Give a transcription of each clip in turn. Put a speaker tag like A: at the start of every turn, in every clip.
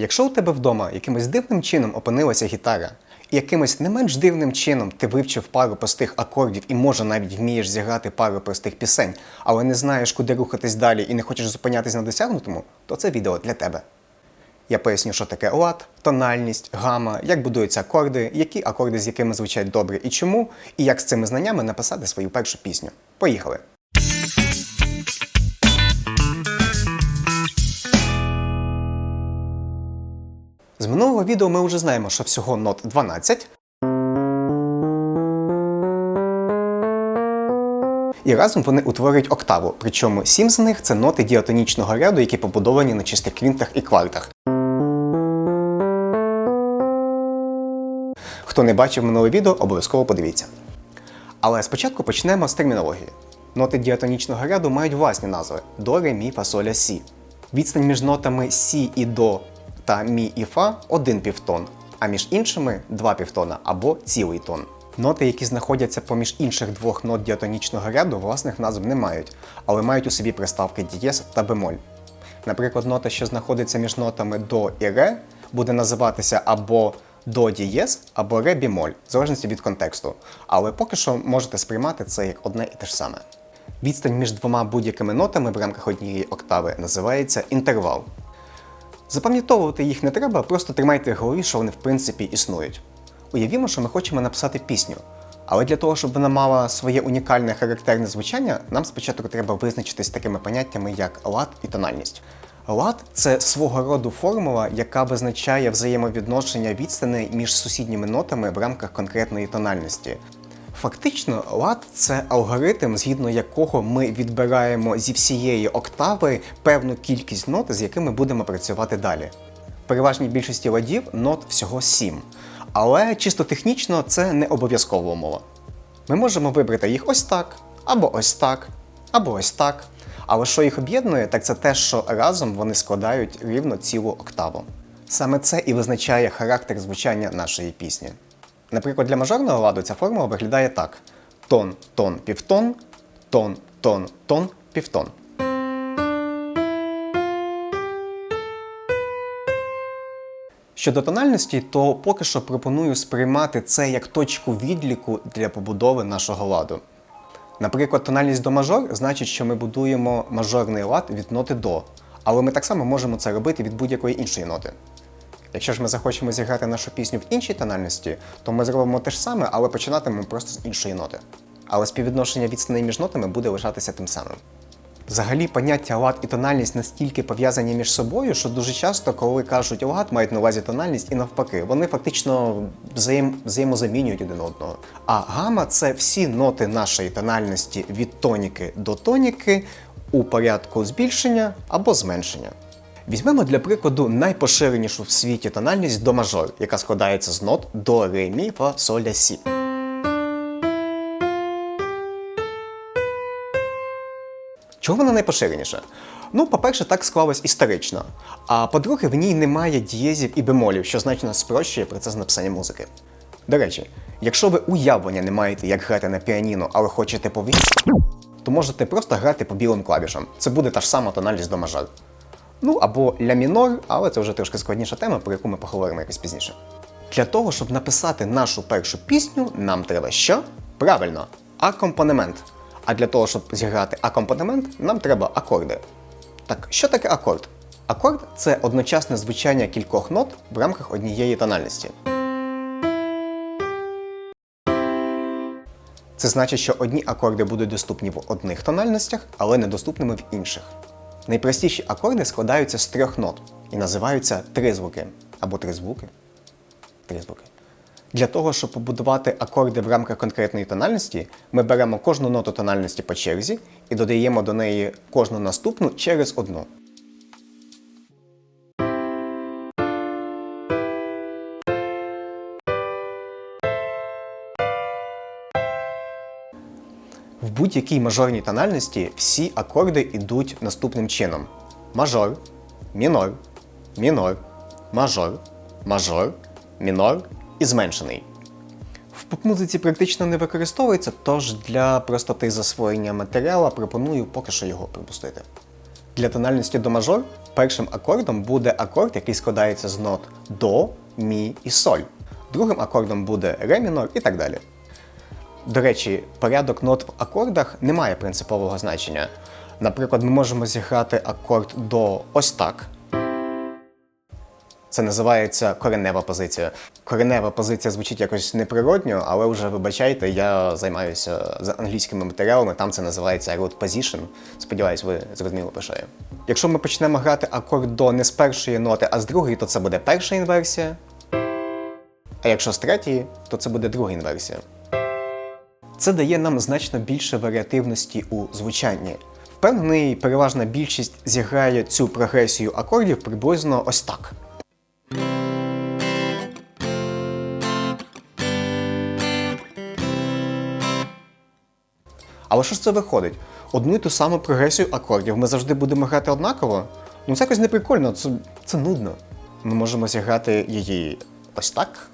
A: Якщо у тебе вдома якимось дивним чином опинилася гітара, і якимось не менш дивним чином ти вивчив пару простих акордів і може навіть вмієш зіграти пару простих пісень, але не знаєш, куди рухатись далі і не хочеш зупинятись на досягнутому, то це відео для тебе. Я поясню, що таке лад, тональність, гама, як будуються акорди, які акорди з якими звучать добре і чому, і як з цими знаннями написати свою першу пісню. Поїхали! Минулого відео ми вже знаємо, що всього нот 12. І разом вони утворюють октаву, причому сім з них це ноти діатонічного ряду, які побудовані на чистих квінтах і квартах. Хто не бачив минуле відео, обов'язково подивіться. Але спочатку почнемо з термінології. Ноти діатонічного ряду мають власні назви до, ре, мі, фа, соля, сі. Відстань між нотами сі і до та мі і фа один півтон, а між іншими два півтона або цілий тон. Ноти, які знаходяться поміж інших двох нот діатонічного ряду, власних назв не мають, але мають у собі приставки дієз та бемоль. Наприклад, нота, що знаходиться між нотами до і ре, буде називатися або до дієз, або ре бімоль, в залежності від контексту. Але поки що можете сприймати це як одне і те ж саме. Відстань між двома будь-якими нотами в рамках однієї октави називається інтервал. Запам'ятовувати їх не треба, просто тримайте в голові, що вони в принципі існують. Уявімо, що ми хочемо написати пісню. Але для того, щоб вона мала своє унікальне характерне звучання, нам спочатку треба визначитись такими поняттями, як лад і тональність. Лад це свого роду формула, яка визначає взаємовідношення відстаней між сусідніми нотами в рамках конкретної тональності. Фактично, лад це алгоритм, згідно якого ми відбираємо зі всієї октави певну кількість нот, з якими будемо працювати далі. В переважній більшості ладів нот всього 7. Але чисто технічно це не обов'язкова умова. Ми можемо вибрати їх ось так, або ось так, або ось так. Але що їх об'єднує, так це те, що разом вони складають рівно цілу октаву. Саме це і визначає характер звучання нашої пісні. Наприклад, для мажорного ладу ця формула виглядає так: тон, тон, півтон, тон, тон, тон, півтон. Щодо тональності, то поки що пропоную сприймати це як точку відліку для побудови нашого ладу. Наприклад, тональність до мажор значить, що ми будуємо мажорний лад від ноти до, але ми так само можемо це робити від будь-якої іншої ноти. Якщо ж ми захочемо зіграти нашу пісню в іншій тональності, то ми зробимо те ж саме, але починатимемо просто з іншої ноти. Але співвідношення відстаней між нотами буде лишатися тим самим. Взагалі, поняття лад і тональність настільки пов'язані між собою, що дуже часто, коли кажуть лад, мають на увазі тональність і навпаки, вони фактично взаєм... взаємозамінюють один одного. А гама це всі ноти нашої тональності від тоніки до тоніки у порядку збільшення або зменшення. Візьмемо для прикладу найпоширенішу в світі тональність до мажор, яка складається з нот до, ре, мі, фа, соль, ля, сі. Чого вона найпоширеніша? Ну, по-перше, так склалось історично. А по-друге, в ній немає дієзів і бемолів, що значно спрощує процес написання музики. До речі, якщо ви уявлення не маєте, як грати на піаніно, але хочете повісти, то можете просто грати по білим клавішам. Це буде та ж сама тональність до мажор. Ну або ля мінор, але це вже трошки складніша тема, про яку ми поговоримо якось пізніше. Для того, щоб написати нашу першу пісню, нам треба що? Правильно, акомпанемент. А для того, щоб зіграти акомпанемент, нам треба акорди. Так, що таке акорд? Акорд це одночасне звучання кількох нот в рамках однієї тональності. Це значить, що одні акорди будуть доступні в одних тональностях, але недоступними в інших. Найпростіші акорди складаються з трьох нот і називаються тризвуки або тризвуки. Тризвуки. Для того, щоб побудувати акорди в рамках конкретної тональності, ми беремо кожну ноту тональності по черзі і додаємо до неї кожну наступну через одну. Будь-якій мажорній тональності всі акорди йдуть наступним чином: мажор, мінор, мінор, мажор, мажор, мінор і зменшений. В поп-музиці практично не використовується, тож для простоти засвоєння матеріалу пропоную поки що його пропустити. Для тональності до мажор першим акордом буде акорд, який складається з нот до, мі і соль. Другим акордом буде ре мінор і так далі. До речі, порядок нот в акордах не має принципового значення. Наприклад, ми можемо зіграти акорд до ось так. Це називається коренева позиція. Коренева позиція звучить якось неприродньо, але вже вибачайте, я займаюся з англійськими матеріалами, там це називається root position. Сподіваюсь, ви зрозуміли про що я. Якщо ми почнемо грати акорд до не з першої ноти, а з другої, то це буде перша інверсія. А якщо з третьої, то це буде друга інверсія. Це дає нам значно більше варіативності у звучанні. Впевнений, переважна більшість зіграє цю прогресію акордів приблизно ось так. Але що ж це виходить? Одну і ту саму прогресію акордів ми завжди будемо грати однаково? Ну це якось не прикольно, це, це нудно. Ми можемо зіграти її ось так.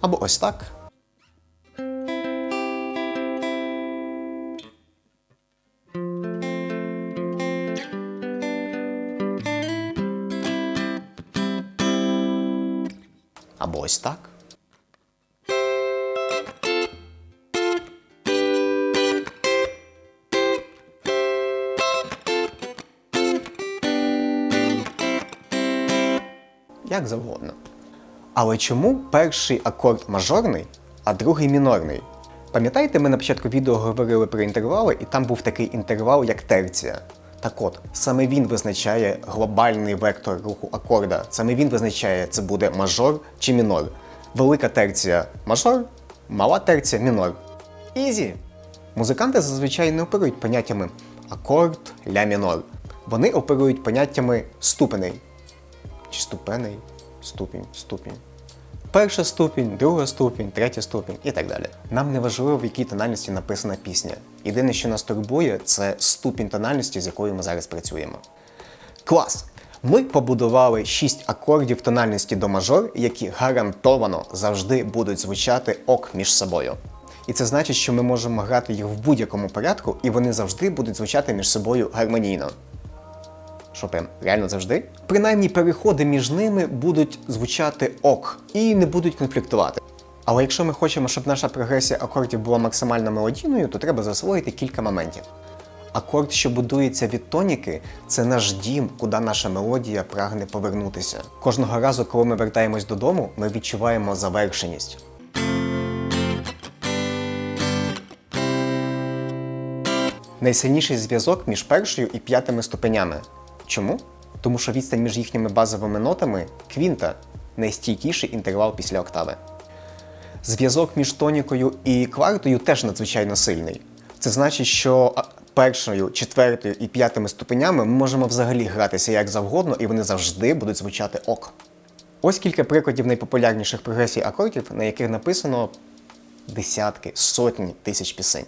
A: Або ось так. Або ось так. Як завгодно. Але чому перший акорд мажорний, а другий мінорний? Пам'ятаєте, ми на початку відео говорили про інтервали, і там був такий інтервал, як терція. Так от, саме він визначає глобальний вектор руху акорда. Саме він визначає, це буде мажор чи мінор. Велика терція мажор, мала терція мінор. Ізі! Музиканти зазвичай не оперують поняттями акорд, ля мінор. Вони оперують поняттями ступеней. Чи ступеней? Ступінь, ступінь. Перша ступінь, друга ступінь, третя ступінь і так далі. Нам не важливо, в якій тональності написана пісня. Єдине, що нас турбує, це ступінь тональності, з якою ми зараз працюємо. Клас! Ми побудували 6 акордів тональності до мажор, які гарантовано завжди будуть звучати ок між собою. І це значить, що ми можемо грати їх в будь-якому порядку, і вони завжди будуть звучати між собою гармонійно. Що прям реально завжди? Принаймні переходи між ними будуть звучати ок і не будуть конфліктувати. Але якщо ми хочемо, щоб наша прогресія акордів була максимально мелодійною, то треба засвоїти кілька моментів. Акорд, що будується від тоніки, це наш дім, куди наша мелодія прагне повернутися. Кожного разу, коли ми вертаємось додому, ми відчуваємо завершеність. Найсильніший зв'язок між першою і п'ятими ступенями. Чому? Тому що відстань між їхніми базовими нотами квінта найстійкіший інтервал після октави. Зв'язок між тонікою і квартою теж надзвичайно сильний. Це значить, що першою, четвертою і п'ятими ступенями ми можемо взагалі гратися як завгодно, і вони завжди будуть звучати ок. Ось кілька прикладів найпопулярніших прогресій акордів, на яких написано десятки, сотні тисяч пісень.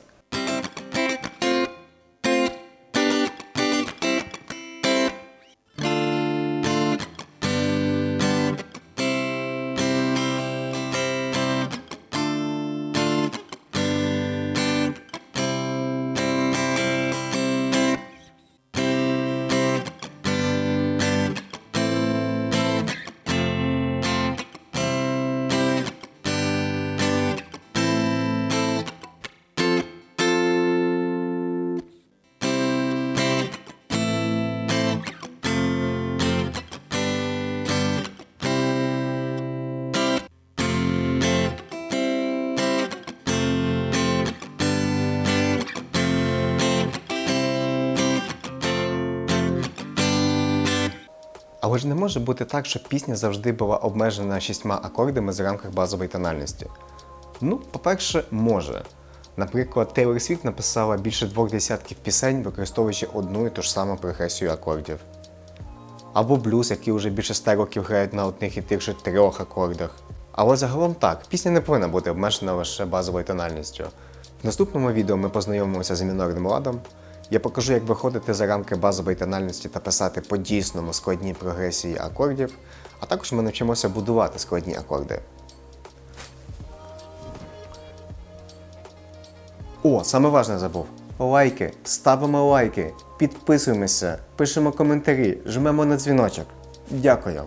A: Але ж не може бути так, щоб пісня завжди була обмежена шістьма акордами з рамках базової тональності. Ну, по-перше, може. Наприклад, Тейлор Свіфт написала більше двох десятків пісень, використовуючи одну і ту ж саму прогресію акордів. Або блюз, які вже більше ста років грають на одних і тих же трьох акордах. Але загалом так, пісня не повинна бути обмежена лише базовою тональністю. В наступному відео ми познайомимося з мінорним ладом. Я покажу, як виходити за рамки базової тональності та писати по-дійсному складні прогресії акордів, а також ми навчимося будувати складні акорди. О, саме важне забув. Лайки, ставимо лайки, підписуємося, пишемо коментарі, жмемо на дзвіночок. Дякую.